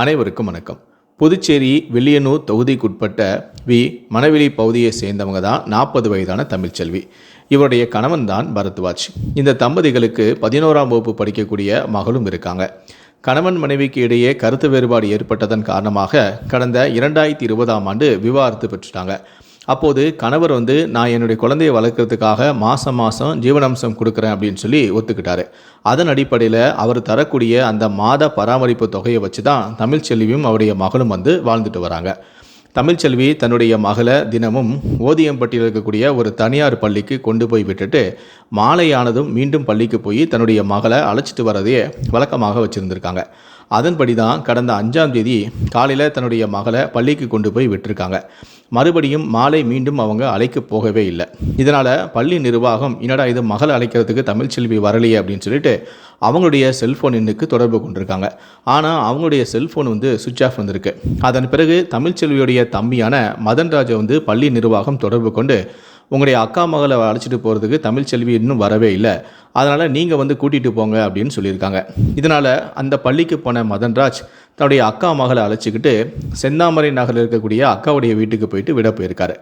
அனைவருக்கும் வணக்கம். புதுச்சேரி வில்லியனூர் தொகுதிக்குட்பட்ட வி. மணவெளி பகுதியை சேர்ந்தவங்க தான் நாற்பது வயதான தமிழ்ச்செல்வி இவருடைய கணவன் தான் பரத்வாஜ். இந்த தம்பதிகளுக்கு பதினோராம் வகுப்பு படிக்கக்கூடிய மகளும் இருக்காங்க. கணவன் மனைவிக்கு இடையே கருத்து வேறுபாடு ஏற்பட்டதன் காரணமாக கடந்த இரண்டாயிரத்தி இருபதாம் ஆண்டு விவாகரத்து பெற்றுட்டாங்க. அப்போது கணவர் வந்து நான் என்னுடைய குழந்தையை வளர்க்குறதுக்காக மாதம் மாதம் ஜீவனாம்சம் கொடுக்குறேன் அப்படின்னு சொல்லி ஒத்துக்கிட்டாரு. அதன் அடிப்படையில் அவர் தரக்கூடிய அந்த மாத பராமரிப்பு தொகையை வச்சு தான் தமிழ்ச்செல்வியும் அவருடைய மகளும் வந்து வாழ்ந்துட்டு வராங்க. தமிழ்ச்செல்வி தன்னுடைய மகளை தினமும் ஓதியம்பட்டியில் இருக்கக்கூடிய ஒரு தனியார் பள்ளிக்கு கொண்டு போய் விட்டுட்டு மாலையானதும் மீண்டும் பள்ளிக்கு போய் தன்னுடைய மகளை அழைச்சிட்டு வரதையே வழக்கமாக வச்சுருந்துருக்காங்க. அதன்படி தான் கடந்த அஞ்சாம் தேதி காலையில் தன்னுடைய மகளை பள்ளிக்கு கொண்டு போய் விட்டுருக்காங்க. மறுபடியும் மாலை மீண்டும் அவங்க அழைக்க போகவே இல்லை. இதனால் பள்ளி நிர்வாகம் என்னடா இது மகளை அழைக்கிறதுக்கு தமிழ்ச்செல்வி வரலையே அப்படின்னு சொல்லிட்டு அவங்களுடைய செல்ஃபோன் எண்ணுக்கு தொடர்பு கொண்டிருக்காங்க. ஆனால் அவங்களுடைய செல்ஃபோன் வந்து சுவிட்ச் ஆஃப் வந்திருக்கு. அதன் பிறகு தமிழ்ச்செல்வியுடைய தம்பியான மதன்ராஜை வந்து பள்ளி நிர்வாகம் தொடர்பு கொண்டு உங்களுடைய அக்கா மகளை அழைச்சிட்டு போகிறதுக்கு தமிழ்ச்செல்வி இன்னும் வரவே இல்லை. அதனால் நீங்கள் வந்து கூட்டிகிட்டு போங்க அப்படின்னு சொல்லியிருக்காங்க. இதனால் அந்த பள்ளிக்கு போன மதன்ராஜ் தன்னுடைய அக்கா மகளை அழைச்சிக்கிட்டு செந்தாமரை நகரில் இருக்கக்கூடிய அக்காவுடைய வீட்டுக்கு போயிட்டு விட போயிருக்காரு.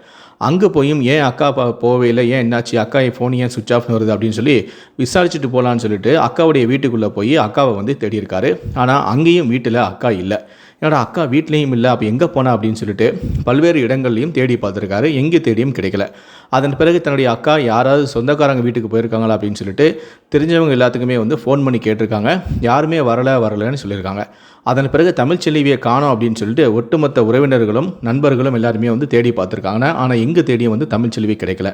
அங்கே போயும் ஏன் அக்கா போவே போகவே இல்லை? ஏன் என்னாச்சு? அக்கா என் ஃபோன் ஏன் சுவிச் ஆஃப் வருது அப்படின்னு சொல்லி விசாரிச்சுட்டு போகலான்னு சொல்லிட்டு அக்காவுடைய வீட்டுக்குள்ளே போய் அக்காவை வந்து தேடியிருக்காரு. ஆனால் அங்கேயும் வீட்டில் அக்கா இல்லை. என்னோட அக்கா வீட்லேயும் இல்லை அப்போ எங்கே போனா அப்படின்னு சொல்லிட்டு பல்வேறு இடங்கள்லையும் தேடி பார்த்துருக்காரு. எங்கே தேடியும் கிடைக்கல. அதன் பிறகு தன்னுடைய அக்கா யாராவது சொந்தக்காரங்க வீட்டுக்கு போயிருக்காங்களா அப்படின்னு சொல்லிட்டு தெரிஞ்சவங்க எல்லாத்துக்குமே வந்து ஃபோன் பண்ணி கேட்டிருக்காங்க. யாருமே வரல வரலன்னு சொல்லியிருக்காங்க. அதன் பிறகு தமிழ்ச்செல்வியை காணோம் அப்படின்னு சொல்லிட்டு ஒட்டுமொத்த உறவினர்களும் நண்பர்களும் எல்லாருமே வந்து தேடி பார்த்துருக்காங்க. ஆனால் எங்கே தேடியும் வந்து தமிழ்ச்செல்வி கிடைக்கல.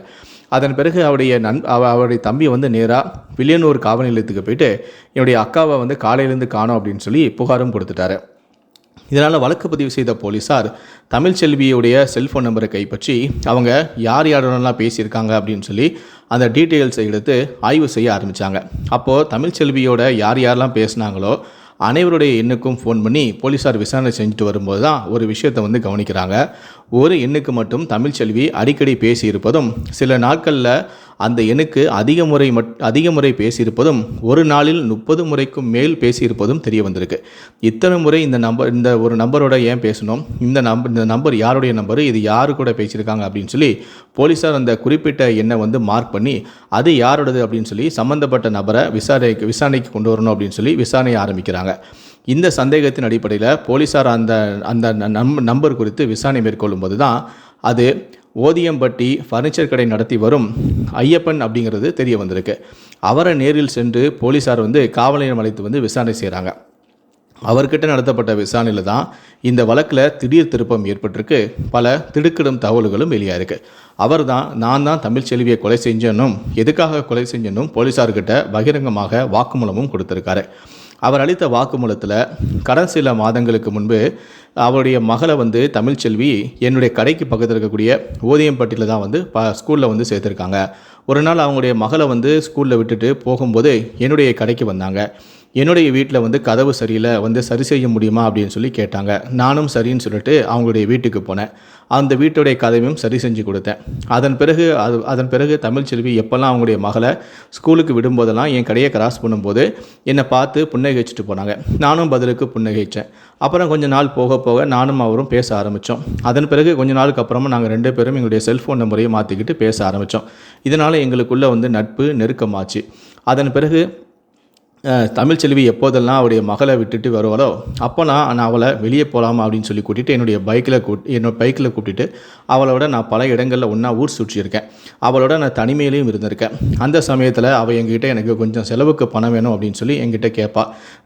அதன் பிறகு அவருடைய நண் அவருடைய தம்பி வந்து நேராக வில்லியனூர் காவல் நிலையத்துக்கு போயிட்டு என்னுடைய அக்காவை வந்து காலையிலேருந்து காணோம் அப்படின்னு சொல்லி புகாரும் கொடுத்துட்டாரு. இதனால் வழக்கு பதிவு செய்த போலீஸார் தமிழ்ச்செல்வியுடைய செல்ஃபோன் நம்பரை கைப்பற்றி அவங்க யார் யாரோடலாம் பேசியிருக்காங்க அப்படின்னு சொல்லி அந்த டீட்டெயில்ஸை எடுத்து ஆய்வு செய்ய ஆரம்பித்தாங்க அப்போது தமிழ்ச்செல்வியோட யார் யாரெல்லாம் பேசுனாங்களோ அனைவருடைய எண்ணுக்கும் ஃபோன் பண்ணி போலீஸார் விசாரணை செஞ்சுட்டு வரும்போது தான் ஒரு விஷயத்தை வந்து கவனிக்கிறாங்க. ஒரு எண்ணுக்கு மட்டும் தமிழ்ச்செல்வி அடிக்கடி பேசியிருப்பதும் சில நாட்களில் அந்த எண்ணுக்கு அதிக முறை மட் அதிக முறை பேசியிருப்பதும் ஒரு நாளில் முப்பது முறைக்கும் மேல் பேசியிருப்பதும் தெரிய வந்திருக்கு. இத்தனை முறை இந்த நம்பர் இந்த ஒரு நம்பரோட ஏன் பேசணும்? இந்த நம்பர் இந்த நம்பர் யாருடைய நம்பர்? இது யாரு கூட பேசியிருக்காங்க அப்படின்னு சொல்லி போலீஸார் அந்த குறிப்பிட்ட எண்ணை வந்து மார்க் பண்ணி அது யாரோடது அப்படின்னு சொல்லி சம்மந்தப்பட்ட நபரை விசாரணைக்கு விசாரணைக்கு கொண்டு வரணும் அப்படின்னு சொல்லி விசாரணையை ஆரம்பிக்கிறாங்க. இந்த சந்தேகத்தின் அடிப்படையில் போலீஸார் அந்த அந்த நம் நம்பர் குறித்து விசாரணை மேற்கொள்ளும்போது தான் அது ஓதியம்பட்டி ஃபர்னிச்சர் கடை நடத்தி வரும் ஐயப்பன் அப்படிங்கிறது தெரிய வந்திருக்கு. அவரை நேரில் சென்று போலீஸார் வந்து காவல் நிலையம் அழைத்து வந்து விசாரணை செய்கிறாங்க அவர்கிட்ட நடத்தப்பட்ட விசாரணையில் தான் இந்த வழக்கில் திடீர் திருப்பம் ஏற்பட்டிருக்கு. பல திடுக்கிடும் தகவல்களும் வெளியாயிருக்கு. அவர் தான் நான் தான் தமிழ்ச்செல்வியை கொலை செஞ்சனும் எதுக்காக கொலை செஞ்சேனும் போலீஸார்கிட்ட பகிரங்கமாக வாக்குமூலமும் கொடுத்துருக்காரு. அவர் அளித்த வாக்குமூலத்தில் கடந்த சில மாதங்களுக்கு முன்பு அவருடைய மகளை வந்து தமிழ்ச்செல்வி என்னுடைய கடைக்கு பக்கத்தில் இருக்கக்கூடிய ஓதியம்பட்டியில் தான் வந்து ப ஸ்கூலில் வந்து சேர்த்துருக்காங்க. ஒரு நாள் அவங்களுடைய மகளை வந்து ஸ்கூலில் விட்டுட்டு போகும்போது என்னுடைய கடைக்கு வந்தாங்க. என்னுடைய வீட்டில் வந்து கதவு சரியில்லை வந்து சரி செய்ய முடியுமா அப்படின்னு சொல்லி கேட்டாங்க. நானும் சரின்னு சொல்லிட்டு அவங்களுடைய வீட்டுக்கு போனேன். அந்த வீட்டுடைய கதவையும் சரி செஞ்சு கொடுத்தேன். அதன் பிறகு அது அதன் பிறகு தமிழ்ச்செல்வி எப்போல்லாம் அவங்களுடைய மகளை ஸ்கூலுக்கு விடும்போதெல்லாம் என் கடையை கிராஸ் பண்ணும்போது என்னை பார்த்து புன்னகைச்சிட்டு போனாங்க. நானும் பதிலுக்கு புன்னகைச்சேன். அப்புறம் கொஞ்ச நாள் போக போக நானும் அவரும் பேச ஆரம்பித்தோம் அதன் பிறகு கொஞ்ச நாளுக்கு அப்புறமா நாங்கள் ரெண்டு பேரும் எங்களுடைய செல்ஃபோன் நம்பரையும் மாற்றிக்கிட்டு பேச ஆரம்பித்தோம் இதனால் எங்களுக்குள்ளே வந்து நட்பு நெருக்கமாச்சு. அதன் பிறகு தமிழ் செல்வி எப்போதெல்லாம் அவருடைய மகளை விட்டுட்டு வருவாளோ அப்போ நான் நான் அவளை வெளியே போகலாமா அப்படின்னு சொல்லி கூட்டிகிட்டு என்னுடைய பைக்கில் கூட் என்னோட பைக்கில் கூட்டிகிட்டு அவளோட நான் பல இடங்களில் ஒன்றா ஊர் சுற்றியிருக்கேன். அவளோட நான் தனிமையிலையும் இருந்திருக்கேன். அந்த சமயத்தில் அவள் எங்கிட்ட எனக்கு கொஞ்சம் செலவுக்கு பணம் வேணும் அப்படின்னு சொல்லி எங்கிட்ட கேட்பா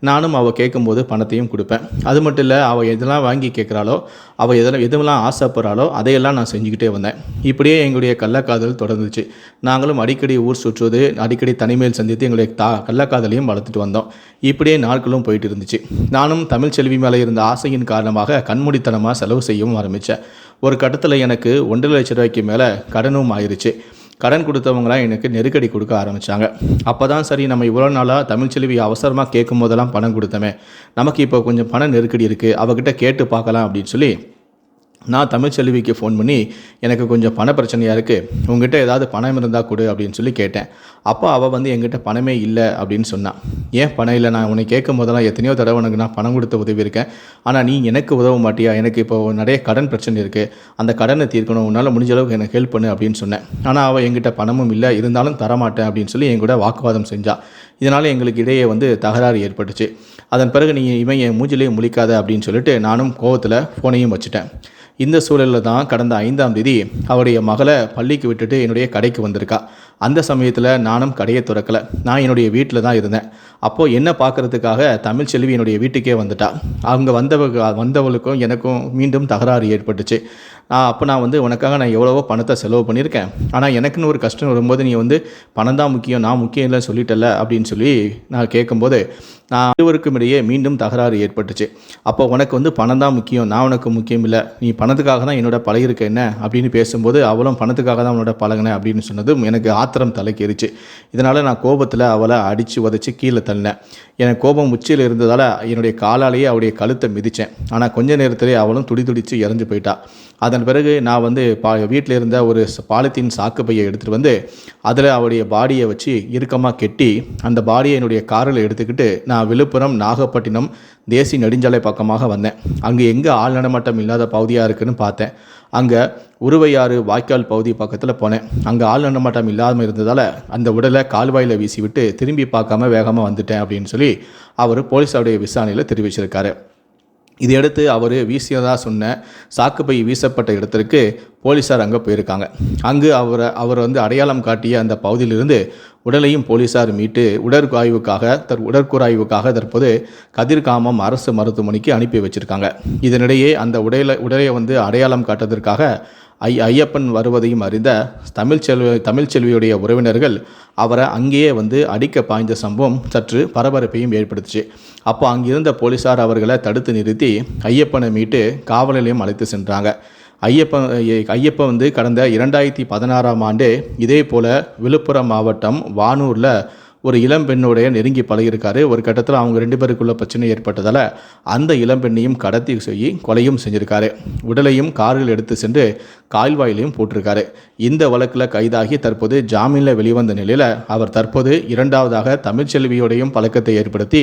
நானும் அவள் கேட்கும்போது பணத்தையும் கொடுப்பேன். அது மட்டும் இல்லை அவள் எதெல்லாம் வாங்கி கேட்குறாளோ அவள் எதில் எதுவெல்லாம் ஆசைப்படுறாளோ அதையெல்லாம் நான் செஞ்சுக்கிட்டே வந்தேன். இப்படியே எங்களுடைய கள்ளக்காதல் தொடர்ந்துச்சு. நாங்களும் அடிக்கடி ஊர் சுற்றுவது அடிக்கடி தனிமையில் சந்தித்து எங்களுடைய தா கள்ளக்காதலையும் வளர்த்துட்டு வந்தோம். இப்படியே நாட்களும் போயிட்டு இருந்துச்சு நானும் தமிழ்ச்செல்வி மேலே இருந்த ஆசையின் காரணமாக கண்மூடித்தனமாக செலவு செய்யவும் ஆரம்பித்தேன் ஒரு கட்டத்தில் எனக்கு ஒன்றரை லட்ச ரூபாய்க்கு மேலே கடனும் ஆயிடுச்சு கடன் கொடுத்தவங்களாம் எனக்கு நெருக்கடி கொடுக்க ஆரம்பித்தாங்க அப்போ தான் சரி நம்ம இவ்வளோ நாளாக தமிழ்ச்செல்வி அவசரமாக கேட்கும் போதெல்லாம் பணம் கொடுத்தோமே. நமக்கு இப்போ கொஞ்சம் பண நெருக்கடி இருக்குது அவகிட்ட கேட்டு பார்க்கலாம் அப்படின்னு சொல்லி நான் தமிழ்ச்செல்விக்கு ஃபோன் பண்ணி எனக்கு கொஞ்சம் பண பிரச்சனையாக இருக்குது உங்ககிட்ட ஏதாவது பணம் இருந்தால் கொடு அப்படின்னு சொல்லி கேட்டேன். அப்போ அவள் வந்து எங்கிட்ட பணமே இல்லை அப்படின்னு சொன்னான் ஏன் பணம் இல்லை? நான் உன்னை கேட்கும் போதெல்லாம் எத்தனையோ தடவை உனக்கு நான் பணம் கொடுத்து உதவி இருக்கேன். ஆனால் நீ எனக்கு உதவ மாட்டியா? எனக்கு இப்போ நிறைய கடன் பிரச்சனை இருக்குது அந்த கடனை தீர்க்கணும். உன்னால் முடிஞ்ச அளவுக்கு எனக்கு ஹெல்ப் பண்ணு அப்படின்னு சொன்னேன். ஆனால் அவள் எங்கிட்ட பணமும் இல்லை. இருந்தாலும் தரமாட்டேன் அப்படின்னு சொல்லி என் கூட வாக்குவாதம் செஞ்சாள் இதனால் எங்களுக்கு இடையே வந்து தகராறு ஏற்பட்டுச்சு. அதன் பிறகு நீ இவன் என் மூஞ்சிலேயே முழிக்காத அப்படின்னு சொல்லிட்டு நானும் கோவத்தில் ஃபோனையும் வச்சுட்டேன். இந்த சூழலில் தான் கடந்த ஐந்தாம் தேதி அவருடைய மகளை பள்ளிக்கு விட்டுட்டு என்னுடைய கடைக்கு வந்திருக்கா. அந்த சமயத்தில் நானும் கடையை திறக்கலை. நான் என்னுடைய வீட்டில் தான் இருந்தேன். அப்போது என்ன பார்க்கறதுக்காக தமிழ்ச்செல்வி என்னுடைய வீட்டுக்கே வந்துட்டா. அவங்க வந்தவ வந்தவளுக்கும் எனக்கும் மீண்டும் தகராறு ஏற்பட்டுச்சு. நான் அப்போ நான் வந்து உனக்காக நான் எவ்வளவோ பணத்தை செலவு பண்ணியிருக்கேன். ஆனால் எனக்குன்னு ஒரு கஷ்டம் வரும்போது நீ வந்து பணம் தான் முக்கியம் நான் முக்கியம் இல்லை சொல்லிட்டல அப்படின்னு சொல்லி நான் கேட்கும்போது நான் இருவருக்கும் இடையே மீண்டும் தகராறு ஏற்பட்டுச்சு. அப்போ உனக்கு வந்து பணம் தான் முக்கியம் நான் உனக்கு முக்கியம் இல்லை. நீ பணத்துக்காக தான் என்னோட பழகிருக்க என்ன? அப்படின்னு பேசும்போது அவளும் பணத்துக்காக தான் உன்னோட பழகினேன் அப்படின்னு சொன்னதும் எனக்கு ஆத்திரம் தலைக்கேறிச்சு. இதனால் நான் கோபத்தில் அவளை அடித்து உதச்சி கீழே தள்ளினேன். எனக்கு கோபம் உச்சியில் இருந்ததால் என்னுடைய காலாலேயே அவளுடைய கழுத்தை மிதித்தேன் ஆனால் கொஞ்ச நேரத்திலே அவளும் துடி துடித்து இறந்து போயிட்டா. அதன் பிறகு நான் வந்து பா வீட்டில் இருந்த ஒரு பாலித்தீன் சாக்கு பையை எடுத்துகிட்டு வந்து அதில் அவளுடைய பாடியை வச்சு இறுக்கமாக கெட்டி அந்த பாடியை என்னுடைய காரில் எடுத்துக்கிட்டு நான் விழுப்புரம் நாகப்பட்டினம் தேசிய நெடுஞ்சாலை பக்கமாக வந்தேன். அங்கே எங்கே ஆள் நடமாட்டம் இல்லாத பகுதியாக இருக்குன்னு பார்த்தேன். அங்கே உருவையாறு வாய்க்கால் பகுதி பக்கத்தில் போனேன். அங்கே ஆள் நடமாட்டம் இல்லாமல் இருந்ததால் அந்த உடலை கால்வாயில் வீசி விட்டு திரும்பி பார்க்காம வேகமாக வந்துட்டேன் அப்படின்னு சொல்லி அவர் போலீஸாருடைய விசாரணையில் தெரிவிச்சிருக்காரு. இதையடுத்து அவர் வீசியதாக சொன்ன சாக்குப்பை வீசப்பட்ட இடத்திற்கு போலீஸார் அங்கே போயிருக்காங்க. அங்கு அவரை அவர் வந்து அடையாளம் காட்டிய அந்த பகுதியிலிருந்து உடலையும் போலீஸார் மீட்டு உடற்காய்வுக்காக தற் உடற்கூறாய்வுக்காக தற்போது கதிர்காமம் அரசு மருத்துவமனைக்கு அனுப்பி வச்சிருக்காங்க. இதனிடையே அந்த உடலை உடலை வந்து அடையாளம் காட்டுவதற்காக ஐ ஐயப்பன் வருவதையும் அறிந்த தமிழ்ச்செல்வி தமிழ்ச்செல்வியுடைய உறவினர்கள் அவரை அங்கேயே வந்து அடிக்க பாய்ந்த சம்பவம் சற்று பரபரப்பையும் ஏற்படுத்துச்சு. அப்போ அங்கிருந்த போலீசார் அவர்களை தடுத்து நிறுத்தி ஐயப்பனை மீட்டு காவல் நிலையம் அழைத்து சென்றாங்க. ஐயப்பன் ஐயப்பன் வந்து கடந்த இரண்டாயிரத்தி பதினாறாம் ஆண்டு இதே போல் விழுப்புரம் மாவட்டம் வானூரில் ஒரு இளம்பெண்ணுடைய நெருங்கி பழகியிருக்காரு. ஒரு கட்டத்தில் அவங்க ரெண்டு பேருக்குள்ள பிரச்சனை ஏற்பட்டதால் அந்த இளம்பெண்ணையும் கடத்தி செய்ய கொலையும் செஞ்சிருக்காரு. உடலையும் காரில் எடுத்து சென்று கால்வாயிலையும் போட்டிருக்காரு. இந்த வழக்கில் கைதாகி தற்போது ஜாமீனில் வெளிவந்த நிலையில் அவர் தற்போது இரண்டாவதாக தமிழ்ச்செல்வியோடையும் பழக்கத்தை ஏற்படுத்தி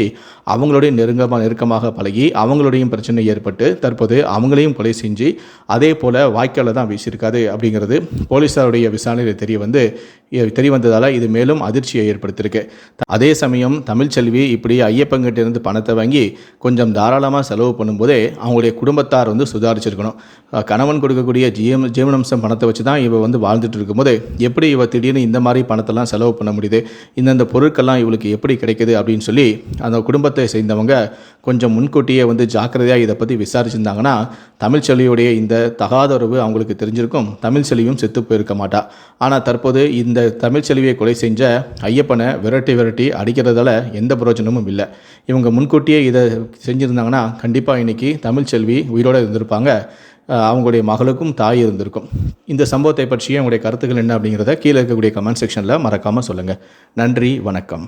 அவங்களுடைய நெருங்கமாக நெருக்கமாக பழகி அவங்களுடையும் பிரச்சனை ஏற்பட்டு தற்போது அவங்களையும் கொலை செஞ்சு அதே போல் வாய்க்காலில் தான் வீசியிருக்காரு அப்படிங்கிறது போலீஸாருடைய விசாரணையில் தெரிய வந்து தெரிய வந்ததால் இது மேலும் அதிர்ச்சியை ஏற்படுத்தியிருக்கு. அதே சமயம் தமிழ்ச்செல்வி இப்படி ஐயப்பங்கிட்ட இருந்து பணத்தை வாங்கி கொஞ்சம் தாராளமாக செலவு பண்ணும்போதே அவங்களுடைய குடும்பத்தார் வந்து சுதாரிச்சிருக்கணும். கணவன் கொடுக்கக்கூடிய ஜீவ ஜீவனம்சம் பணத்தை வச்சு தான் இவ வந்து வாழ்ந்துட்டு இருக்கும்போது எப்படி இவ திடீர்னு இந்த மாதிரி பணத்தெல்லாம் செலவு பண்ண முடியுது? இந்தந்த பொருட்கள்லாம் இவளுக்கு எப்படி கிடைக்குது அப்படின்னு சொல்லி அந்த குடும்பத்தை சேர்ந்தவங்க கொஞ்சம் முன்கூட்டியே வந்து ஜாக்கிரதையாக இதை பற்றி விசாரிச்சிருந்தாங்கன்னா தமிழ்ச்செல்வியுடைய இந்த தகாத உறவு அவங்களுக்கு தெரிஞ்சிருக்கும். தமிழ்ச்செல்வியும் செத்து போயிருக்க மாட்டா. ஆனால் தற்போது இந்த தமிழ்ச்செல்வியை கொலை செஞ்ச ஐயப்பனை விரட்டி விரட்டி அடிக்கிறதால எந்த பிரயோஜனமும் இல்லை. இவங்க முன்கூட்டியே இதை செஞ்சுருந்தாங்கன்னா கண்டிப்பாக இன்னைக்கு தமிழ்ச்செல்வி உயிரோடு இருந்திருப்பாங்க. அவங்களுடைய மகளுக்கும் தாய் இருந்திருக்கும். இந்த சம்பவத்தை பற்றிய உங்களுடைய கருத்துக்கள் என்ன அப்படிங்கிறத கீழே இருக்கக்கூடிய கமெண்ட் செக்ஷனில் மறக்காமல் சொல்லுங்கள் நன்றி வணக்கம்.